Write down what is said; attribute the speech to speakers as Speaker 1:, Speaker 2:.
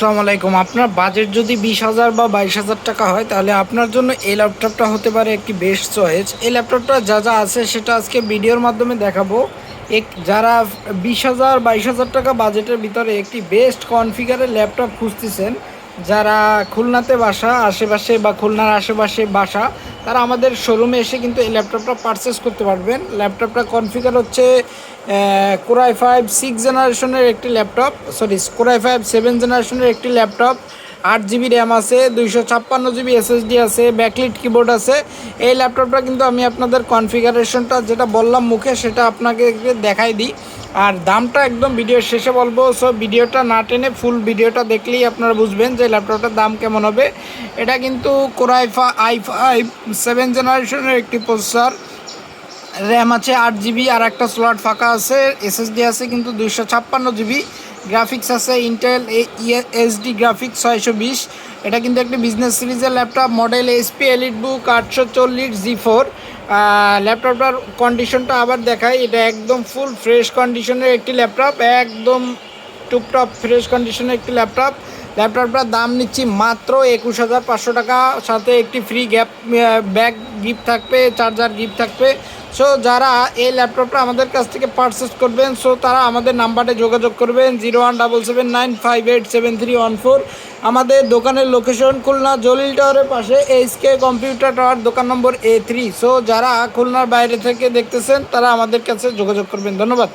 Speaker 1: আসসালামু আলাইকুম। আপনার বাজেট যদি বিশ হাজার বা বাইশ হাজার টাকা হয়, তাহলে আপনার জন্য এই ল্যাপটপটা হতে পারে একটি বেস্ট চয়েস এই ল্যাপটপটা যা যা আছে সেটা আজকে ভিডিওর মাধ্যমে দেখাবো। এক, যারা বিশ হাজার, বাইশ হাজার টাকা বাজেটের ভিতরে একটি বেস্ট কনফিগারের ল্যাপটপ খুঁজতেছেন যারা খুলনাতে বাসা, আশেপাশে বা খুলনার আশেপাশে বাসা, তারা আমাদের শোরুমে এসে কিন্তু এই ল্যাপটপটা পারচেস করতে পারবেন। ল্যাপটপটা কনফিগার হচ্ছে কোরাই ফাইভ সিক্স জেনারেশনের একটি laptop sorry core i five seven জেনারেশনের একটি ল্যাপটপ আট জিবি র্যাম আছে, দুইশো ছাপ্পান্ন জিবি এসএসডি আছে ব্যাকলিট কিবোর্ড আছে। এই ল্যাপটপটা কিন্তু আমি আপনাদের কনফিগারেশনটা যেটা বললাম মুখে, সেটা আপনাকে দেখাই দিই। আর দামটা একদম ভিডিওর শেষে বলব সো ভিডিওটা না টেনে ফুল ভিডিওটা দেখলেই আপনারা বুঝবেন যে ল্যাপটপটার দাম কেমন হবে। এটা কিন্তু কোরআফা আই ফাইভ সেভেন জেনারেশনের একটি প্রসেসর র্যাম আছে আট জিবি আর একটা স্লট ফাঁকা আছে এসএসডি আছে কিন্তু দুইশো ছাপ্পান্ন জিবি গ্রাফিক্স আছে ইন্টেল এসডি গ্রাফিক্স ছয়শো বিশ। এটা কিন্তু একটি বিজনেস সিরিজের laptop model HP elite book আটশো চল্লিশ জি ফোর ল্যাপটপটার কন্ডিশনটা আবার দেখাই, এটা একদম ফুল ফ্রেশ কন্ডিশনের একটি ল্যাপটপ একদম টুপটপ ফ্রেশ কন্ডিশনের একটি ল্যাপটপ ল্যাপটপটার দাম নিচ্ছি মাত্র একুশ হাজার পাঁচশো টাকা। সাথে একটি ফ্রি গ্যাপ ব্যাগ গিফট থাকবে চার্জার গিফট থাকবে। সো যারা এই ল্যাপটপটা আমাদের কাছ থেকে পারচেস করবেন সো তারা আমাদের নাম্বারে যোগাযোগ করবেন zero one double seven nine five eight seven three one four আমাদের দোকানের লোকেশন খুলনা জলিল টাওয়ারের পাশে, এইচ কে কম্পিউটার টাওয়ার দোকান নম্বর এ থ্রি সো যারা খুলনার বাইরে থেকে দেখতেছেন, তারা আমাদের কাছে যোগাযোগ করবেন। ধন্যবাদ।